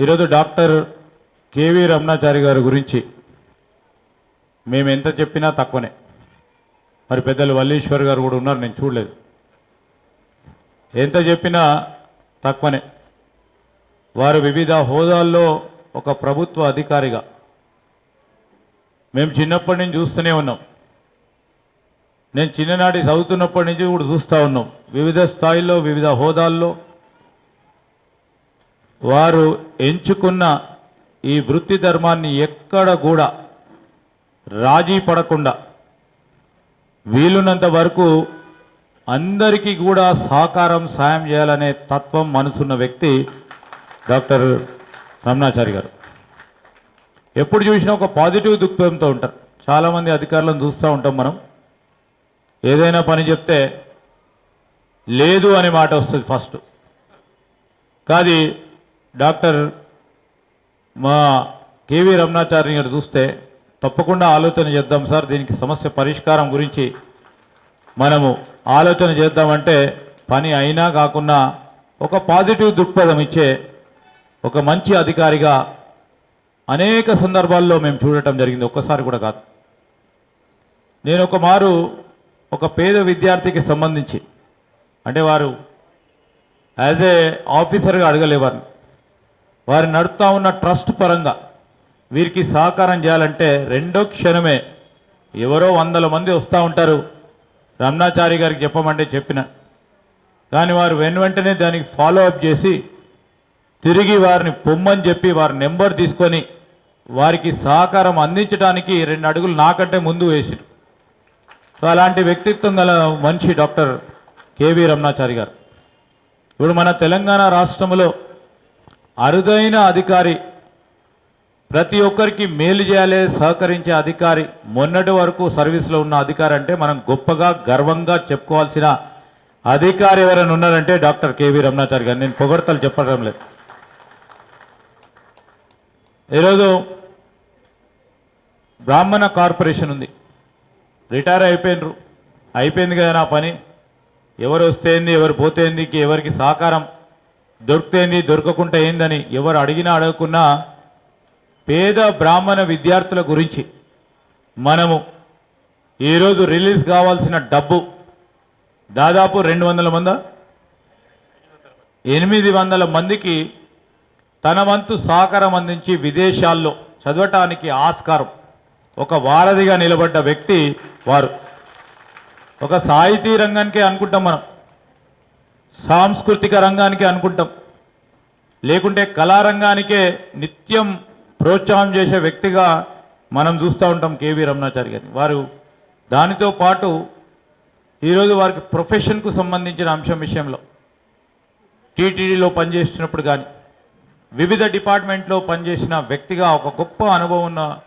ఈరోజు డాక్టర్ కేవీ రమణాచారి గారి గురించి మేము ఎంత చెప్పినా తక్కువనే. మరి పెద్దలు వల్లీశ్వర్ గారు కూడా ఉన్నారు నేను చూడలేదు. ఎంత చెప్పినా తక్కువనే. వారు వివిధ హోదాల్లో ఒక ప్రభుత్వ అధికారిగా. మేము చిన్నప్పటి నుంచి చూస్తూనే ఉన్నాం. నేను చిన్ననాటి చదువుతున్నప్పటి నుంచి కూడా చూస్తూ ఉన్నాం. వివిధ స్థాయిల్లో వివిధ హోదాల్లో వారు ఎంచుకున్న ఈ వృత్తి ధర్మాన్ని ఎక్కడ కూడా రాజీ పడకుండా వీలున్నంత వరకు అందరికీ కూడా సహకారం సాయం చేయాలనే తత్వం మనసున్న వ్యక్తి డాక్టర్ రమణాచారి గారు. ఎప్పుడు చూసినా ఒక పాజిటివ్ దృక్పథంతో ఉంటారు. చాలామంది అధికారులను చూస్తూ ఉంటాం మనం. ఏదైనా పని చెప్తే లేదు అనే మాట వస్తుంది ఫస్ట్. కాదు డాక్టర్ మా కేవీ రమణాచార్య గారు చూస్తే తప్పకుండా ఆలోచన చేద్దాం సార్ దీనికి సమస్య పరిష్కారం గురించి. మనము ఆలోచన చేద్దామంటే పని అయినా కాకుండా ఒక పాజిటివ్ దృక్పథం ఇచ్చే ఒక మంచి అధికారిగా అనేక సందర్భాల్లో మేము చూడటం జరిగింది. ఒక్కసారి కూడా కాదు. నేను ఒక మారు ఒక పేద విద్యార్థికి సంబంధించి అంటే వారు యాజ్ ఏ ఆఫీసర్గా అడగలేవారు. వారు నడుపుతా ఉన్న ట్రస్ట్ పరంగా వీరికి సహకారం చేయాలంటే రెండో క్షణమే ఎవరో వందల మంది వస్తూ ఉంటారు. రమణాచారి గారికి చెప్పమంటే చెప్పిన. కానీ వారు వెను వెంటనే దానికి ఫాలో అప్ చేసి తిరిగి వారిని పొమ్మని చెప్పి వారి నెంబర్ తీసుకొని వారికి సహకారం అందించడానికి రెండు అడుగులు నాకంటే ముందు వేసిరు. సో అలాంటి వ్యక్తిత్వం గల మనిషి డాక్టర్ కేవీ రమణాచారి గారు. ఇప్పుడు మన తెలంగాణ రాష్ట్రంలో అరుదైన అధికారి. ప్రతి ఒక్కరికి మేలు చేయాలి సహకరించే అధికారి. మొన్నటి వరకు సర్వీస్లో ఉన్న అధికారి అంటే మనం గొప్పగా గర్వంగా చెప్పుకోవాల్సిన అధికారి ఎవరైనా ఉన్నారంటే డాక్టర్ కేవీ రమణాచారి గారు. నేను పొగడతలు చెప్పడం లేదు. ఈరోజు బ్రాహ్మణ కార్పొరేషన్ ఉంది. రిటైర్ అయిపోయినరు. అయిపోయింది కదా నా పని. ఎవరు వస్తేంది ఎవరు పోతేందికి ఎవరికి సహకారం దొరికితేంది దొరకకుండా ఏందని ఎవరు అడిగినా అడగకున్నా పేద బ్రాహ్మణ విద్యార్థుల గురించి మనము ఈరోజు రిలీజ్ కావాల్సిన డబ్బు దాదాపు రెండు వందల మంద? ఎనిమిది వందల మందికి తన వంతు సహకారం అందించి విదేశాల్లో చదవటానికి ఆస్కారం. ఒక వారధిగా నిలబడ్డ వ్యక్తి వారు. ఒక సాహితీ రంగానికే అనుకుంటాం మనం. సాంస్కృతిక రంగానికి అనుకుంటాం. లేకుంటే కళారంగానికే నిత్యం ప్రోత్సాహం చేసే వ్యక్తిగా మనం చూస్తూ ఉంటాం కేవీ రమణాచారి గారిని. వారు దానితో పాటు ఈరోజు వారికి ప్రొఫెషన్కు సంబంధించిన అంశం విషయంలో టీటీడీలో పనిచేస్తున్నప్పుడు కానీ వివిధ డిపార్ట్మెంట్లో పనిచేసిన వ్యక్తిగా ఒక గొప్ప అనుభవం ఉన్న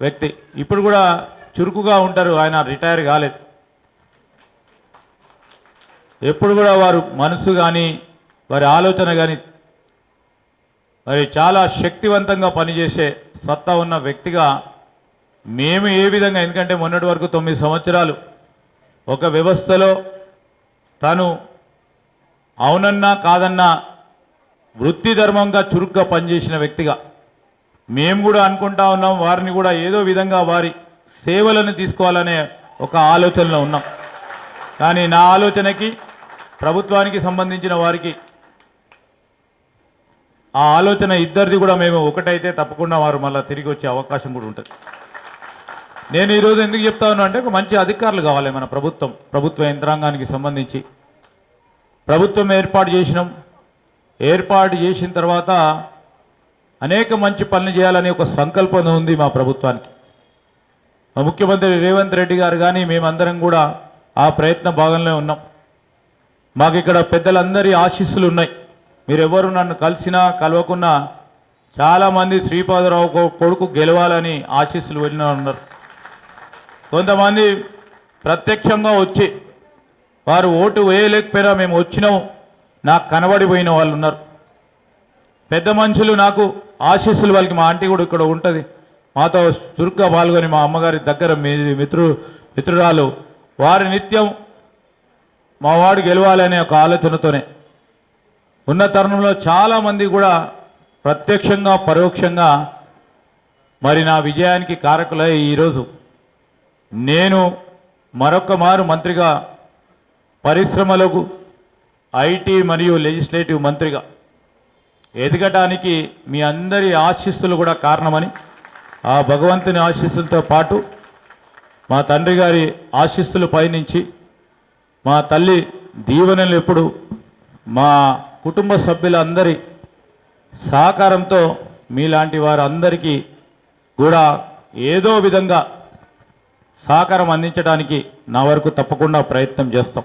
వ్యక్తి. ఇప్పుడు కూడా చురుకుగా ఉంటారు ఆయన రిటైర్ కాలేదు. ఎప్పుడు కూడా వారు మనసు కానీ వారి ఆలోచన కానీ మరి చాలా శక్తివంతంగా పనిచేసే సత్తా ఉన్న వ్యక్తిగా మేము ఏ విధంగా ఎందుకంటే మొన్నటి వరకు తొమ్మిది సంవత్సరాలు ఒక వ్యవస్థలో తను అవునన్నా కాదన్నా వృత్తి ధర్మంగా చురుగ్గా పనిచేసిన వ్యక్తిగా. మేము కూడా అనుకుంటా ఉన్నాం వారిని కూడా ఏదో విధంగా వారి సేవలను తీసుకోవాలనే ఒక ఆలోచనలో ఉన్నాం. కానీ నా ఆలోచనకి ప్రభుత్వానికి సంబంధించిన వారికి ఆ ఆలోచన ఇద్దరిది కూడా మేము ఒకటైతే తప్పకుండా వారు మళ్ళీ తిరిగి వచ్చే అవకాశం కూడా ఉంటుంది. నేను ఈరోజు ఎందుకు చెప్తా ఉన్నా అంటే ఒక మంచి అధికారులు కావాలి మన ప్రభుత్వం ప్రభుత్వ యంత్రాంగానికి సంబంధించి. ప్రభుత్వం ఏర్పాటు చేసినాం. ఏర్పాటు చేసిన తర్వాత అనేక మంచి పనులు చేయాలనే ఒక సంకల్పం ఉంది మా ప్రభుత్వానికి. మా ముఖ్యమంత్రి రేవంత్ రెడ్డి గారు కానీ మేమందరం కూడా ఆ ప్రయత్న భాగంలో ఉన్నాం. మాకు ఇక్కడ పెద్దలందరి ఆశీస్సులు ఉన్నాయి మీరెవరు నన్ను కలిసినా కలవకున్నా చాలామంది శ్రీపాదరావు కొడుకు గెలవాలని ఆశీస్సులు వెళ్ళిన ఉన్నారు కొంతమంది ప్రత్యక్షంగా వచ్చి వారు ఓటు వేయలేకపోయినా మేము వచ్చినాం నాకు కనబడిపోయిన వాళ్ళు ఉన్నారు పెద్ద మనుషులు నాకు ఆశీస్సులు వాళ్ళకి మా ఆంటీ కూడా ఇక్కడ ఉంటుంది. మాతో చురుగ్గా పాల్గొని మా అమ్మగారి దగ్గర మీ మిత్రు మిత్రురాలు వారి నిత్యం మా వాడు గెలవాలనే ఒక ఆలోచనతోనే. ఉన్న తరుణంలో చాలామంది కూడా ప్రత్యక్షంగా పరోక్షంగా మరి నా విజయానికి కారకులై ఈరోజు. నేను మరొక మారు మంత్రిగా పరిశ్రమలకు ఐటీ మరియు లెజిస్లేటివ్ మంత్రిగా. ఎదగటానికి మీ అందరి ఆశీస్సులు కూడా కారణమని ఆ భగవంతుని ఆశీస్సులతో పాటు మా తండ్రి గారి ఆశీస్సులు పైనుంచి మా తల్లి దీవెనలు ఎప్పుడు మా కుటుంబ సభ్యులందరి సహకారంతో మీలాంటి వారందరికీ కూడా ఏదో విధంగా సహకారం అందించడానికి నా వరకు తప్పకుండా ప్రయత్నం చేస్తాం.